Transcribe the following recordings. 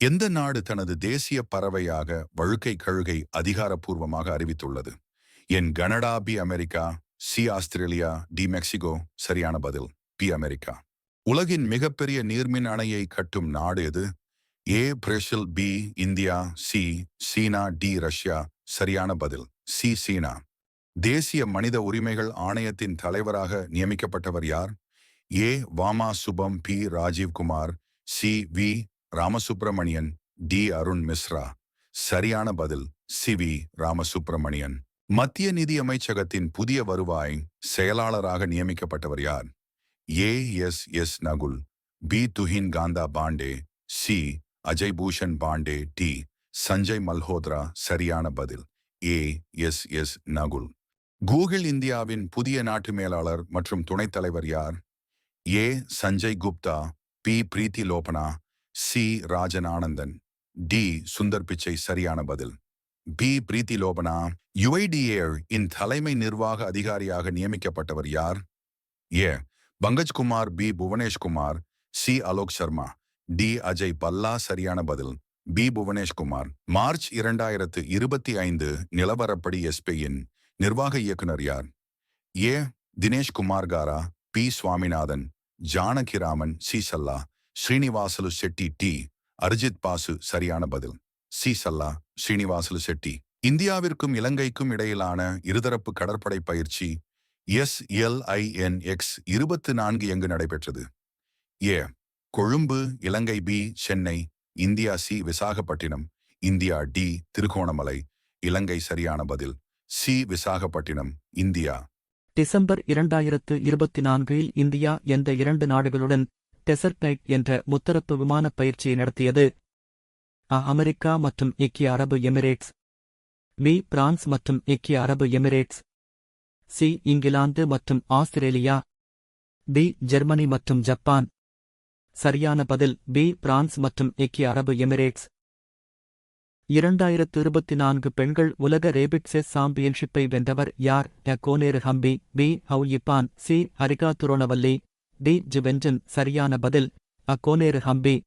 எந்த நாடு தனது தேசிய பறவையாக வழுக்கை கழுகை அதிகாரப்பூர்வமாக அறிவித்துள்ளது? என் Canada B America C Australia D Mexico சரியான பதில் பி அமெரிக்கா. உலகின் மிகப்பெரிய நீர்மின் அணையை கட்டும் நாடு எது? A Brazil B India C China D Russia சரியான பதில் சி சீனா. தேசிய மனித உரிமைகள் ஆணையத்தின் தலைவராக நியமிக்கப்பட்டவர் யார்? ஏ வாமா சுபம் B Rajivkumar C V Ramasubramanian D. Arun Mishra. சரியான பதில் சி. வி. ராமசுப்பிரமணியன் மத்திய நிதி அமைச்சகத்தின் புதிய வருவாய் செயலாளராக நியமிக்கப்பட்டவர் யார்? A. S. S. Nakul B. Tuhin Kanta Pandey C. Ajay Bhushan Pandey D. Sanjay Malhotra. சரியான பதில் A. S. S. Nakul. Google இந்தியாவின் புதிய நாட்டு மேலாளர் மற்றும் துணைத் தலைவர் யார்? A. Sanjay Gupta B. Preeti Lobana C. Rajan Anandan D. Sundar Pichai சரியான பதில். பி. பிரீத்தி லோபனா யுஐடிஏ இன் தலைமை நிர்வாக அதிகாரியாக நியமிக்கப்பட்டவர் யார்? A. Pankajkumar. B. Bhuvaneshkumar. C. Alok Sharma. D. Ajay Bhalla சரியான பதில். பி. புவனேஷ்குமார். மார்ச் இரண்டாயிரத்து இருபத்தி ஐந்து நிலவரப்படி எஸ்பியின் நிர்வாக இயக்குனர் யார்? A. Dinesh Kumar Kara. B. Swaminathan. Janakiraman. C. Challa. Srinivasulu Chetty D. Arijit Basu சரியான பதில். சி. சல்லா ஸ்ரீனிவாசலு செட்டி. இந்தியாவிற்கும் இலங்கைக்கும் இடையிலான இருதரப்பு கடற்படை பயிற்சி எஸ் எல் எக்ஸ் இருபத்து நான்கு எங்கு நடைபெற்றது? A. Colombo Ilangai B. Chennai India C. Visakhapatnam. India D. Trincomalee. Ilangai சரியான பதில். சி. விசாகப்பட்டினம் இந்தியா. டிசம்பர் இரண்டாயிரத்து இருபத்தி நான்கில் இந்தியா எந்த இரண்டு நாடுகளுடன் டெசர்ட் நைட் என்ற முத்தரப்பு விமானப் பயிற்சியை நடத்தியது. அ அமெரிக்கா மற்றும் ஐக்கிய அரபு எமிரேட்ஸ். பி பிரான்ஸ் மற்றும் ஐக்கிய அரபு எமிரேட்ஸ். சி இங்கிலாந்து மற்றும் ஆஸ்திரேலியா. பி ஜெர்மனி மற்றும் ஜப்பான். சரியான பதில் பி பிரான்ஸ் மற்றும் ஐக்கிய அரபு எமிரேட்ஸ். இரண்டாயிரத்து இருபத்தி நான்கு பெண்கள் உலக ரேபிட் செஸ் சாம்பியன்ஷிப்பை வென்றவர் யார்? Koneru Humpy. B Hou Yifan. C Harika Dronavalli. D. Ju Wenjun சரியான பதில். அ. கோனேரு ஹம்பி.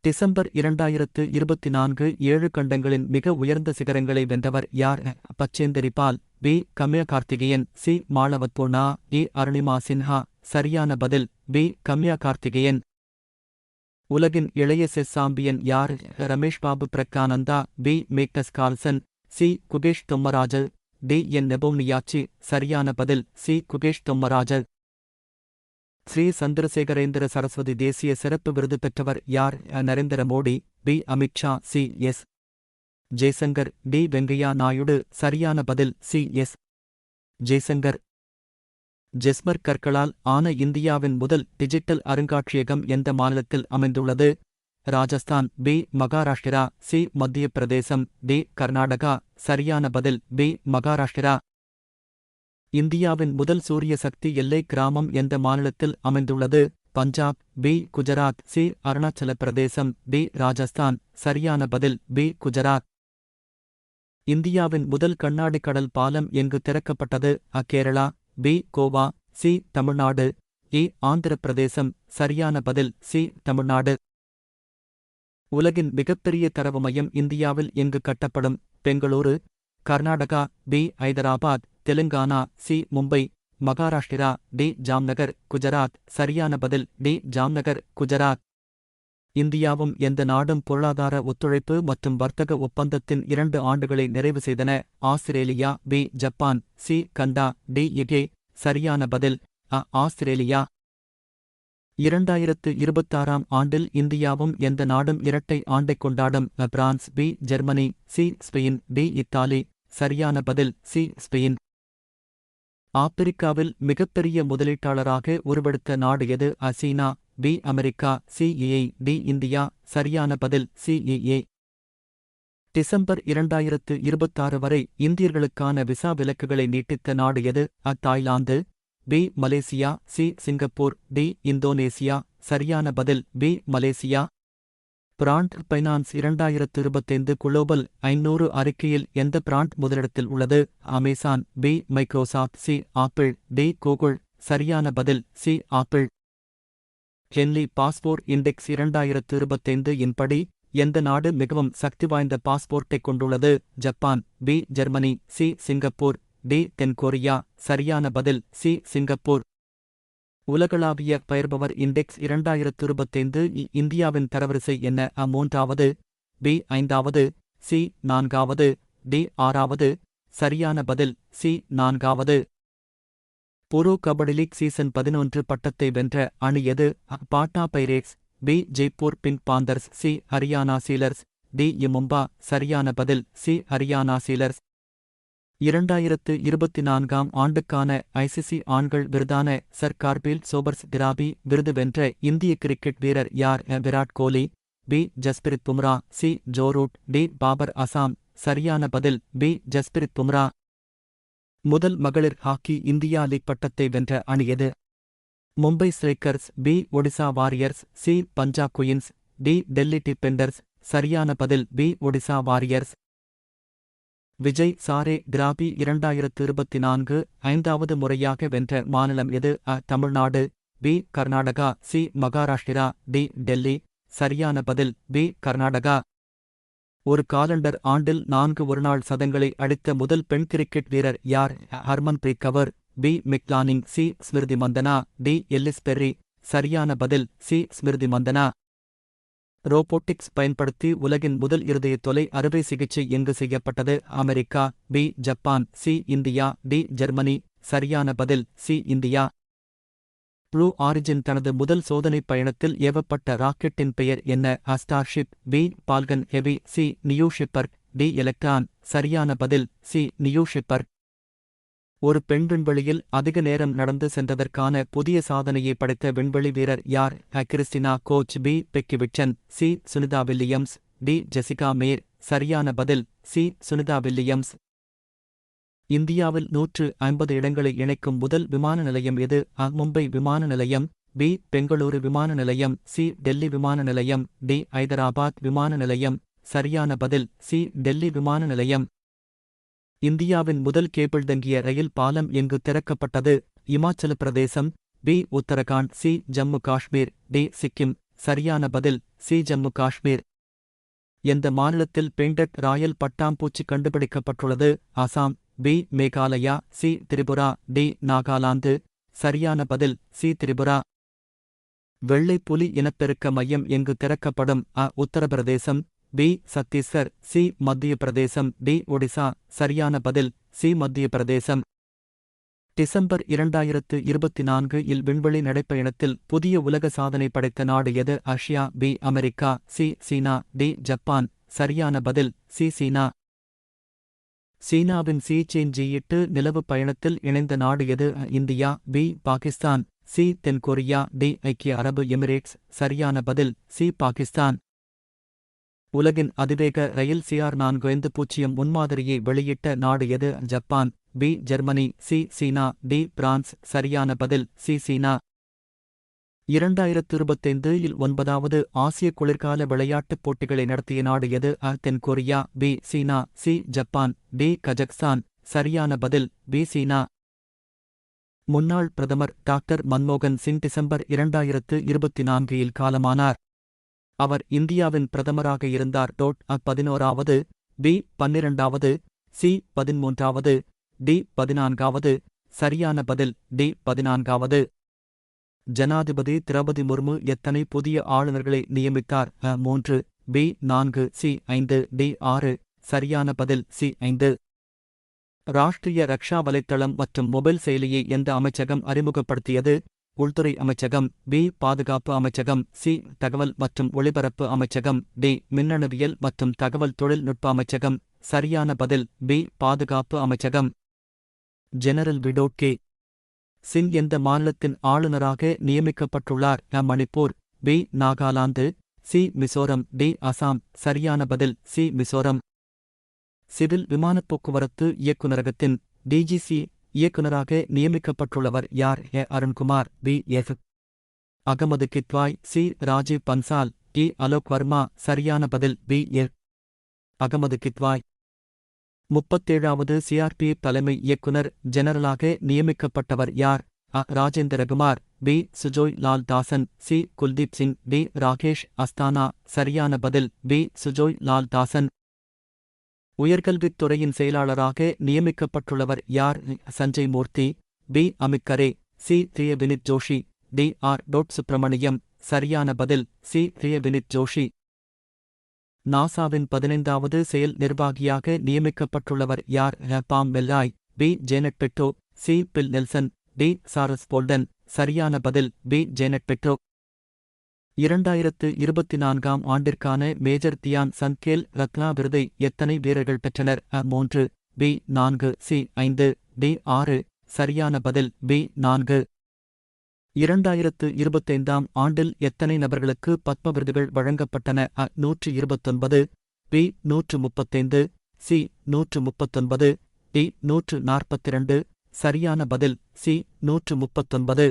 டிசம்பர் இரண்டாயிரத்து இருபத்தி நான்கு ஏழு கண்டங்களின் மிக உயர்ந்த சிகரங்களை வென்றவர் யார்? பச்சேந்தரி பால் பி. கம்யா கார்த்திகேயன் சி மாளவத்பூர்ணா இ அருணிமா சின்ஹா. சரியான பதில். பி. கம்யா கார்த்திகேயன் உலகின் இளைய செஸ் சாம்பியன் யார் Ramesh Babu Praggnanandhaa. B. Magnus Carlsen. C. Gukesh Dommaraju D. Ian. Nepomniachtchi. சரியான பதில். சி. குகேஷ் தொம்மராஜல் ஸ்ரீ சந்திரசேகரேந்திர சரஸ்வதி தேசிய சிறப்பு விருது பெற்றவர் யார்? Narendra Modi B Amitshah C S. Jaishankar D Venkaiah Naidu சரியான பதில் சி எஸ். ஜெய்சங்கர். ஜெஸ்மர் கற்களால் ஆன இந்தியாவின் முதல் டிஜிட்டல் அருங்காட்சியகம் எந்த மாநிலத்தில் அமைந்துள்ளது? Rajasthan B Maharashtra C Madhya Pradesh D Karnataka சரியான பதில் பி மகாராஷ்டிரா. இந்தியாவின் முதல் சூரிய சக்தி எல்லை கிராமம் எந்த மாநிலத்தில் அமைந்துள்ளது? Punjab B Gujarat C Arunachal Pradesh B Rajasthan. சரியான பதில் பி குஜராத். இந்தியாவின் முதல் கண்ணாடி கடல் பாலம் எங்கு திறக்கப்பட்டது? அக்கேரளா பி கோவா சி தமிழ்நாடு. இ ஆந்திர பிரதேசம். சரியான பதில் சி தமிழ்நாடு. உலகின் மிகப்பெரிய தரவு மையம் இந்தியாவில் எங்கு கட்டப்படும்? Bengaluru Karnataka B Hyderabad. Telangana C Mumbai Maharashtra D Jamnagar Gujarat. சரியான பதில் டி ஜாம்நகர் குஜராத். இந்தியாவும் எந்த நாடும் பொருளாதார ஒத்துழைப்பு மற்றும் வர்த்தக ஒப்பந்தத்தின் இரண்டு ஆண்டுகளை நிறைவு செய்தன. Australia B Japan C Canada D E K. சரியான பதில் அ ஆஸ்திரேலியா. இரண்டாயிரத்து இருபத்தாறாம் ஆண்டில் இந்தியாவும் எந்த நாடும் இரட்டை ஆண்டைக் கொண்டாடும். France B Germany C Spain D Italy. சரியான பதில் சி ஸ்பெயின். ஆப்பிரிக்காவில் மிகப்பெரிய முதலீட்டாளராக உருவெடுத்த நாடு எது? Haseena B America சிஇஏ D India சரியான பதில் சிஇஏ டிசம்பர் இரண்டாயிரத்து இருபத்தாறு வரை இந்தியர்களுக்கான விசா விலக்குகளை நீட்டித்த நாடு எது? அ Thailand B Malaysia C Singapore D Indonesia சரியான பதில் பி மலேசியா. பிராண்ட் பைனான்ஸ் இரண்டாயிரத்து இருபத்தைந்து குளோபல் ஐநூறு அறிக்கையில் எந்த பிராண்ட் முதலிடத்தில் உள்ளது? Amazon B Microsoft C Apple D Google. சரியான பதில் C Apple. Henley passport index இரண்டாயிரத்து இருபத்தைந்து இன்படி எந்த நாடு மிகவும் சக்தி வாய்ந்த பாஸ்போர்ட்டைக் கொண்டுள்ளது? Japan B Germany C Singapore. D தென்கொரியா. சரியான பதில் சி சிங்கப்பூர். உலகளாவிய பெயர்பவர் இண்டெக்ஸ் இரண்டாயிரத்து இருபத்தைந்து இந்தியாவின் தரவரிசை என்ன? அ மூன்றாவது பி ஐந்தாவது சி நான்காவது டி ஆறாவது. சரியான பதில் சி நான்காவது. புரோ கபடி லீக் சீசன் பதினொன்று பட்டத்தை வென்ற அணி எது? Patna pirates B Jaipur pink panthers C Haryana steelers D இமும்பா சரியான பதில் சி ஹரியானா சீலர்ஸ். இரண்டாயிரத்து இருபத்தி நான்காம் ஆண்டுக்கான ஐசிசி ஆண்கள் விருதான சர் கார்பில் சோபர்ஸ் டிராபி விருது வென்ற இந்திய கிரிக்கெட் வீரர் யார் Virat Kohli B Jasprit Bumrah C Joe Root D Babar Azam. சரியான பதில் பி ஜஸ்பிரித் பும்ரா. முதல் மகளிர் ஹாக்கி இந்தியா லீக் பட்டத்தை வென்ற அணி எது? Mumbai strikers B Odisha warriors C Punjab queens D Delhi defenders சரியான பதில் பி ஒடிசா வாரியர்ஸ். விஜய் சாரே டிராபி இரண்டாயிரத்து இருபத்தி நான்கு ஐந்தாவது முறையாக வென்ற மாநிலம் எது? அ Tamil Nadu. B Karnataka. C Maharashtra. D Delhi. சரியான பதில். பி கர்நாடகா. ஒரு காலண்டர் ஆண்டில் நான்கு ஒருநாள் சதங்களை அடித்த முதல் பெண் கிரிக்கெட் வீரர் யார்? Harmanpreet Kaur. B Meg Lanning C Smriti Mandhana. D Ellyse Perry. சரியான பதில். சி ஸ்மிருதி மந்தனா. ரோபோட்டிக்ஸ் பயன்படுத்தி உலகின் முதல் இருதய தொலை அறுவை சிகிச்சை எங்கு செய்யப்பட்டது? America B Japan C India D Germany. சரியான பதில் சி இந்தியா. ப்ளூ ஆரிஜின் தனது முதல் சோதனைப் பயணத்தில் ஏவப்பட்ட ராக்கெட்டின் பெயர் என்ன? அஸ்டார்ஷிப் B Falcon Heavy C New Shepard D Electron. சரியான பதில் சி நியூ ஷிப்பர். ஒரு பெண் விண்வெளியில் அதிக நேரம் நடந்து சென்றதற்கான புதிய சாதனையை படைத்த விண்வெளி வீரர் யார்? அ Christina Koch. B Peggy Whitson. C Sunita Williams. D Jessica Meir. சரியான பதில். C Sunita Williams. இந்தியாவில் நூற்று ஐம்பது இடங்களை இணைக்கும் முதல் விமான நிலையம் எது? அ மும்பை விமான நிலையம். பி பெங்களூரு விமான நிலையம். சி டெல்லி விமான நிலையம். டி ஐதராபாத் விமான நிலையம். சரியான பதில். சி டெல்லி விமான நிலையம். இந்தியாவின் முதல் கேபிள் தங்கிய ரயில் பாலம் எங்கு திறக்கப்பட்டது? Himachal Pradesh B Uttarakhand C Jammu Kashmir D Sikkim. சரியான பதில் சி ஜம்மு காஷ்மீர். எந்த மாநிலத்தில் பெயிண்டட் ராயல் பட்டாம்பூச்சி கண்டுபிடிக்கப்பட்டுள்ளது? Assam B Meghalaya C Tripura D Nagaland. சரியான பதில் சி திரிபுரா. வெள்ளை புலி இனப்பெருக்க மையம் எங்கு திறக்கப்படும்? அ Uttar Pradesh B Chhattisgarh C Madhya Pradesh D Odisha. சரியான பதில் சி மத்திய பிரதேசம் டிசம்பர் இரண்டாயிரத்து இருபத்தி நான்கு இல் விண்வெளி நடைப்பயணத்தில் புதிய உலக சாதனை படைத்த நாடு எது? Russia B America C China D Japan. சரியான பதில் சி சீனா. சீனாவின் சி செயின்ஜியிட்டு நிலவு பயணத்தில் இணைந்த நாடு எது? India B Pakistan. சி தென்கொரியா டி ஐக்கிய அரபு எமிரேட்ஸ். சரியான பதில் சி பாகிஸ்தான். உலகின் அதிவேக ரயில் சிஆர் நான்கு ஐந்து பூஜ்ஜியம் முன்மாதிரியை வெளியிட்ட நாடு எது? Japan. B Germany. C China. D France. சரியான பதில். C China. இரண்டாயிரத்து இருபத்தைந்து இல் ஒன்பதாவது ஆசிய குளிர்கால விளையாட்டுப் போட்டிகளை நடத்திய நாடு எது? அ தென்கொரியா. B China. C Japan. D Kazakhstan. சரியான பதில். B China. முன்னாள் பிரதமர் டாக்டர் மன்மோகன் சிங் டிசம்பர் இரண்டாயிரத்து இருபத்தி நான்கு இல் காலமானார். அவர் இந்தியாவின் பிரதமராக இருந்தார். டோட் அ பதினோராவது பி பன்னிரண்டாவது சி பதிமூன்றாவது டி பதினான்காவது. சரியான பதில் டி பதினான்காவது. ஜனாதிபதி திரௌபதி முர்மு எத்தனை புதிய ஆளுநர்களை நியமித்தார்? அ மூன்று பி நான்கு சி ஐந்து டி ஆறு. சரியான பதில் சி ஐந்து. ராஷ்டிரிய ரக்ஷா வலைத்தளம் மற்றும் மொபைல் செயலியை எந்த அமைச்சகம் அறிமுகப்படுத்தியது? உள்துறை அமைச்சகம் பி பாதுகாப்பு அமைச்சகம் சி தகவல் மற்றும் ஒளிபரப்பு அமைச்சகம் டி மின்னணுவியல் மற்றும் தகவல் தொழில்நுட்ப அமைச்சகம். சரியான பதில் பி பாதுகாப்பு அமைச்சகம். ஜெனரல் விடோட் சிங் எந்த மாநிலத்தின் ஆளுநராக நியமிக்கப்பட்டுள்ளார்? ந Manipur. B Nagaland. C Mizoram. D Assam. சரியான பதில் சி மிசோரம். சிவில் விமானப் போக்குவரத்து இயக்குநரகத்தின் டிஜிசி இயக்குநராக நியமிக்கப்பட்டுள்ளவர் யார்? A. Arun Kumar B. F Ahmed Kidwai C. Rajiv Bansal D. Alok Verma சரியான பதில் பி. எ அகமது கித்வாய். முப்பத்தேழாவது சிஆர்பிஎஃப் தலைமை இயக்குனர் ஜெனரலாக நியமிக்கப்பட்டவர் யார்? அ. Rajendra Kumar B. Sujoy Lal Thaosen C. Kuldeep Singh D Rakesh Asthana சரியான பதில் பி. சுஜோய் லால் தாசன். உயர்கல்வித் துறையின் செயலாளராக நியமிக்கப்பட்டுள்ளவர் யார்? சஞ்சய் மூர்த்தி பி. அமித் கரே சி. திரிய வினித் ஜோஷி டி. ஆர். டோட் சுப்பிரமணியம் சரியான பதில் சி. திரிய வினித் ஜோஷி. நாசாவின் பதினைந்தாவது செயல் நிர்வாகியாக நியமிக்கப்பட்டுள்ளவர் யார்? Pam Melroy B. Janet Petro C. Bill Nelson D. Charles Bolden. சரியான பதில் பி. ஜேனட் பெட்ரோ இரண்டாயிரத்து இருபத்தி நான்காம் ஆண்டிற்கான மேஜர் தியான் சந்த்கேல் ரத்னா விருதை எத்தனை வீரர்கள் பெற்றனர்? அ மூன்று பி நான்கு சி ஐந்து டி ஆறு சரியான பதில் பி நான்கு. இரண்டாயிரத்து இருபத்தைந்தாம் ஆண்டில் எத்தனை நபர்களுக்கு பத்ம விருதுகள் வழங்கப்பட்டன? அ நூற்று இருபத்தொன்பது பி நூற்று முப்பத்தைந்து சி நூற்று முப்பத்தொன்பது டி நூற்று நாற்பத்திரண்டு சரியான பதில் சி நூற்று முப்பத்தொன்பது.